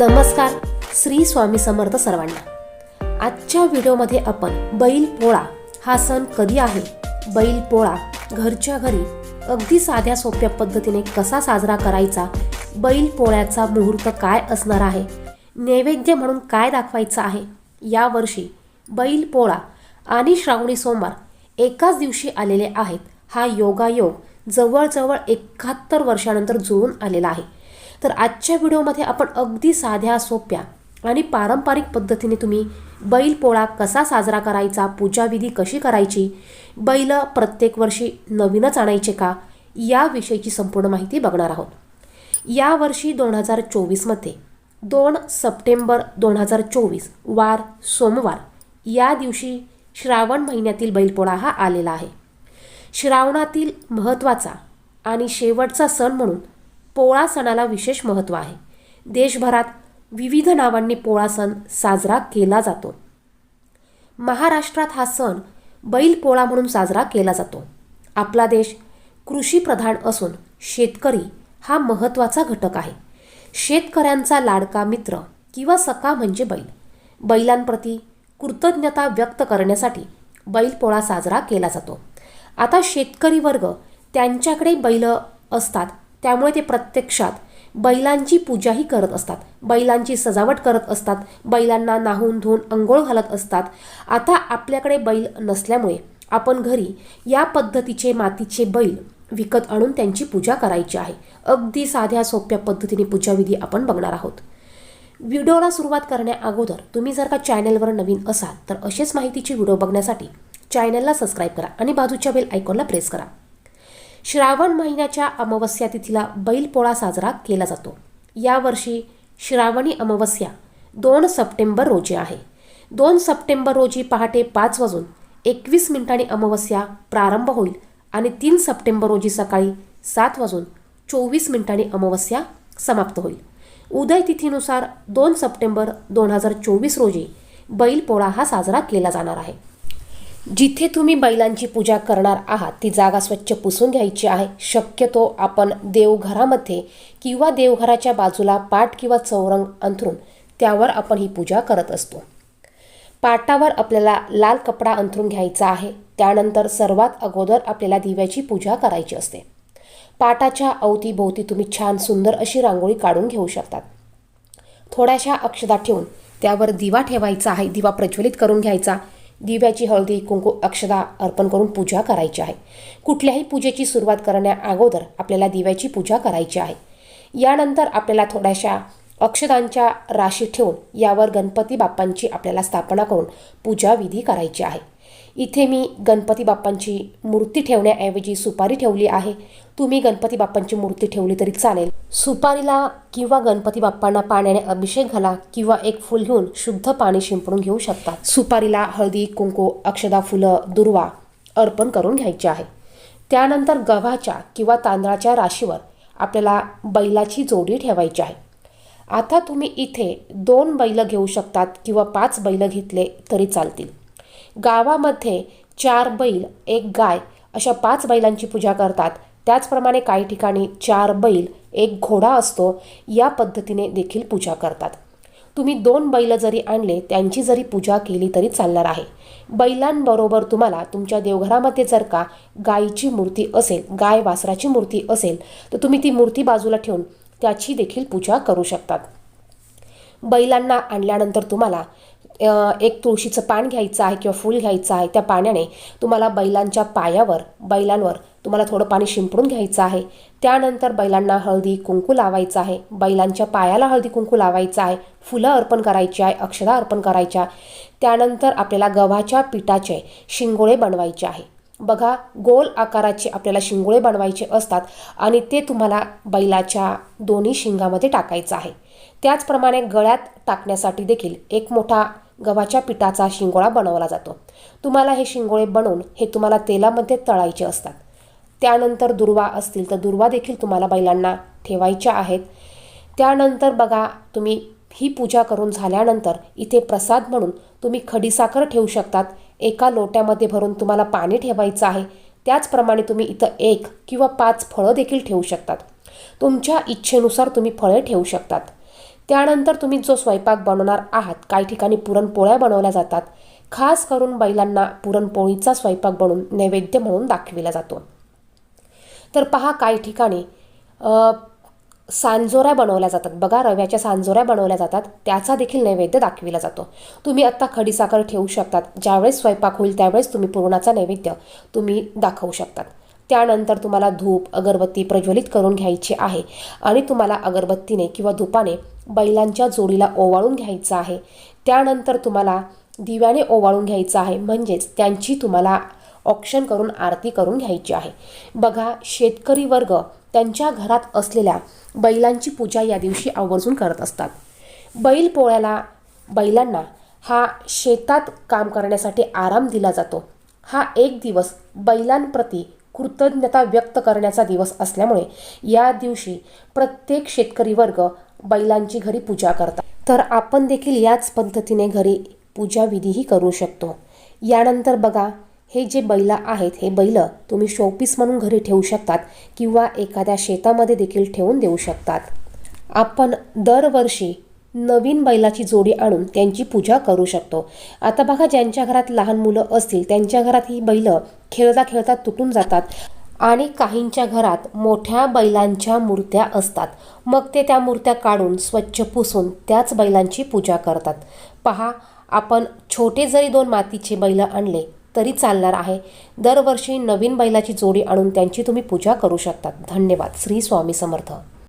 नमस्कार श्री स्वामी समर्थ सर्वांना. आजच्या व्हिडिओमध्ये आपण बैल पोळा हा सण कधी आहे? बैल पोळा घरच्या घरी अगदी साध्या सोप्या पद्धतीने कसा साजरा करायचा? बैल पोळ्याचा मुहूर्त काय असणार आहे? नैवेद्य म्हणून काय दाखवायचं आहे? यावर्षी बैल पोळा आणि श्रावणी सोमवार एकाच दिवशी आलेले आहेत. हा योगायोग जवळजवळ एकाहत्तर वर्षानंतर जुळून आलेला आहे. तर आजच्या व्हिडिओमध्ये आपण अगदी साध्या सोप्या आणि पारंपरिक पद्धतीने तुम्ही बैल पोळा कसा साजरा करायचा पूजाविधी कशी करायची बैल प्रत्येक वर्षी नवीनच आणायचे का याविषयीची संपूर्ण माहिती बघणार आहोत. यावर्षी दोन हजार चोवीसमध्ये दोन सप्टेंबर दोन हजार चोवीस वार सोमवार या दिवशी श्रावण महिन्यातील बैलपोळा हा आलेला आहे. श्रावणातील महत्त्वाचा आणि शेवटचा सण म्हणून पोळा सणाला विशेष महत्त्व आहे. देशभरात विविध नावांनी पोळा सण साजरा केला जातो. महाराष्ट्रात हा सण बैलपोळा म्हणून साजरा केला जातो. आपला देश कृषीप्रधान असून शेतकरी हा महत्त्वाचा घटक आहे. शेतकऱ्यांचा लाडका मित्र किंवा सखा म्हणजे बैल. बैलांप्रती कृतज्ञता व्यक्त करण्यासाठी बैलपोळा साजरा केला जातो. आता शेतकरी वर्ग त्यांच्याकडे बैल असतात त्यामुळे ते प्रत्यक्षात बैलांची पूजाही करत असतात. बैलांची सजावट करत असतात. बैलांना नाहून धुवून अंघोळ घालत असतात. आता आपल्याकडे बैल नसल्यामुळे आपण घरी या पद्धतीचे मातीचे बैल विकत आणून त्यांची पूजा करायची आहे. अगदी साध्या सोप्या पद्धतीने पूजाविधी आपण बघणार आहोत. व्हिडिओला सुरुवात करण्या अगोदर तुम्ही जर का चॅनलवर नवीन असाल तर असेच माहितीचे व्हिडिओ बघण्यासाठी चॅनलला सबस्क्राईब करा आणि बाजूच्या बेल आयकॉनला प्रेस करा. श्रावण महिन्याच्या अमावस्या तिथीला बैलपोळा साजरा केला जातो. यावर्षी श्रावणी अमावस्या दोन सप्टेंबर रोजी आहे. दोन सप्टेंबर रोजी पहाटे पाच वाजून एकवीस मिनिटांनी अमावस्या प्रारंभ होईल आणि तीन सप्टेंबर रोजी सकाळी सात वाजून चोवीस मिनिटांनी अमावस्या समाप्त होईल. उदय तिथीनुसार दोन सप्टेंबर दोन हजार चोवीस रोजी बैलपोळा हा साजरा केला जाणार आहे. जिथे तुम्ही बैलांची पूजा करणार आहात ती जागा स्वच्छ पुसून घ्यायची आहे. शक्यतो आपण देवघरामध्ये किंवा देवघराच्या बाजूला पाट किंवा चौरंग अंथरून त्यावर आपण ही पूजा करत असतो. पाटावर आपल्याला लाल कपडा अंथरून घ्यायचा आहे. त्यानंतर सर्वात अगोदर आपल्याला दिव्याची पूजा करायची असते. पाटाच्या अवतीभोवती तुम्ही छान सुंदर अशी रांगोळी काढून घेऊ शकतात. थोड्याशा अक्षदा ठेवून त्यावर दिवा ठेवायचा आहे. दिवा प्रज्वलित करून घ्यायचा. दिव्याची हळदी कुंकू अक्षदा अर्पण करून पूजा करायची आहे. कुठल्याही पूजेची सुरुवात करण्या अगोदर आपल्याला दिव्याची पूजा करायची आहे. यानंतर आपल्याला थोड्याशा अक्षदांच्या राशी ठेवून यावर गणपती बाप्पांची आपल्याला स्थापना करून पूजाविधी करायची आहे. इथे मी गणपती बाप्पांची मूर्ती ठेवण्याऐवजी सुपारी ठेवली आहे. तुम्ही गणपती बाप्पांची मूर्ती ठेवली तरी चालेल. सुपारीला किंवा गणपती बाप्पांना पाण्याने अभिषेक घाला किंवा एक फुल घेऊन शुद्ध पाणी शिंपडून घेऊ शकता. सुपारीला हळदी कुंकू अक्षदा फुलं दुर्वा अर्पण करून घ्यायचे आहे. त्यानंतर गव्हाच्या किंवा तांदळाच्या राशीवर आपल्याला बैलाची जोडी ठेवायची आहे. आता तुम्ही इथे दोन बैलं घेऊ शकतात किंवा पाच बैलं घेतले तरी चालतील. गावामध्ये चार बैल एक गाय अशा पाच बैलांची पूजा करतात. त्याचप्रमाणे काही ठिकाणी चार बैल एक घोडा असतो. या पद्धतीने देखील पूजा करतात. तुम्ही दोन बैल जरी आणले त्यांची जरी पूजा केली तरी चालणार आहे. बैलांबरोबर तुम्हाला तुमच्या देवघरामध्ये जर का गायीची मूर्ती असेल गाय वासराची मूर्ती असेल तर तुम्ही ती मूर्ती बाजूला ठेवून त्याची देखील पूजा करू शकतात. बैलांना आणल्यानंतर तुम्हाला एक तुळशीचं पान घ्यायचं आहे किंवा फूल घ्यायचं आहे त्या पाण्याने तुम्हाला बैलांच्या पायावर बैलांवर तुम्हाला थोडं पाणी शिंपडून घ्यायचं आहे. त्यानंतर बैलांना हळदी कुंकू लावायचं आहे. बैलांच्या पायाला हळदी कुंकू लावायचं आहे. फुलं अर्पण करायची आहे अक्षदा अर्पण करायच्या. त्यानंतर आपल्याला गव्हाच्या पिठाचे शिंगोळे बनवायचे आहे. बघा गोल आकाराचे आपल्याला शिंगोळे बनवायचे असतात आणि ते तुम्हाला बैलाच्या दोन्ही शिंगामध्ये टाकायचं आहे. त्याचप्रमाणे गळ्यात टाकण्यासाठी देखील एक मोठा गव्हाच्या पिठाचा शिंगोळा बनवला जातो. तुम्हाला हे शिंगोळे बनवून हे तुम्हाला तेलामध्ये तळायचे असतात. त्यानंतर दुर्वा असतील तर दुर्वा देखील तुम्हाला बैलांना ठेवायच्या आहेत. त्यानंतर बघा तुम्ही ही पूजा करून झाल्यानंतर इथे प्रसाद म्हणून तुम्ही खडीसाखर ठेवू शकतात. एका लोट्यामध्ये भरून तुम्हाला पाणी ठेवायचं आहे. त्याचप्रमाणे तुम्ही इथं एक किंवा पाच फळं देखील ठेवू शकतात. तुमच्या इच्छेनुसार तुम्ही फळे ठेवू शकतात. त्यानंतर तुम्ही जो स्वयंपाक बनवणार आहात काही ठिकाणी पुरणपोळ्या बनवल्या जातात. खास करून बैलांना पुरणपोळीचा स्वयंपाक बनवून नैवेद्य म्हणून दाखविला जातो. तर पहा काही ठिकाणी सांजोऱ्या बनवल्या जातात. बघा रव्याच्या सांजोऱ्या बनवल्या जातात. त्याचा देखील नैवेद्य दाखविला जातो. तुम्ही आत्ता खडीसाखर ठेवू शकतात. ज्यावेळेस स्वयंपाक होईल त्यावेळेस तुम्ही पुरणाचा नैवेद्य तुम्ही दाखवू शकतात. त्यानंतर तुम्हाला धूप अगरबत्ती प्रज्वलित करून घ्यायची आहे आणि तुम्हाला अगरबत्तीने किंवा धुपाने बैलांच्या जोडीला ओवाळून घ्यायचं आहे. त्यानंतर तुम्हाला दिव्याने ओवाळून घ्यायचं आहे. म्हणजेच त्यांची तुम्हाला ऑप्शन करून आरती करून घ्यायची आहे. बघा शेतकरी वर्ग त्यांच्या घरात असलेल्या बैलांची पूजा या दिवशी आवर्जून करत असतात. बैल पोळ्याला बैलांना हा शेतात काम करण्यासाठी आराम दिला जातो. हा एक दिवस बैलांप्रती कृतज्ञता व्यक्त करण्याचा दिवस असल्यामुळे या दिवशी प्रत्येक शेतकरी वर्ग बैलांची घरी पूजा करतात. तर आपण देखील याच पद्धतीने घरी पूजाविधीही करू शकतो. यानंतर बघा हे जे बैल आहेत हे बैल तुम्ही शोपीस म्हणून घरी ठेवू शकतात किंवा एखाद्या शेतामध्ये देखील ठेवून देऊ शकतात. आपण दरवर्षी नवीन बैलाची जोडी आणून त्यांची पूजा करू शकतो. आता बघा ज्यांच्या घरात लहान मुलं असतील त्यांच्या घरात ही बैल खेळता खेळता तुटून जातात. आणि काहींच्या घरात मोठ्या बैलांच्या मूर्त्या असतात. मग ते त्या मूर्त्या काढून स्वच्छ पुसून त्याच बैलांची पूजा करतात. पहा आपण छोटे जरी दोन मातीचे बैल आणले तरी चालणार आहे. दरवर्षी नवीन बैलाची जोडी आणून त्यांची तुम्ही पूजा करू शकतात. धन्यवाद. श्री स्वामी समर्थ.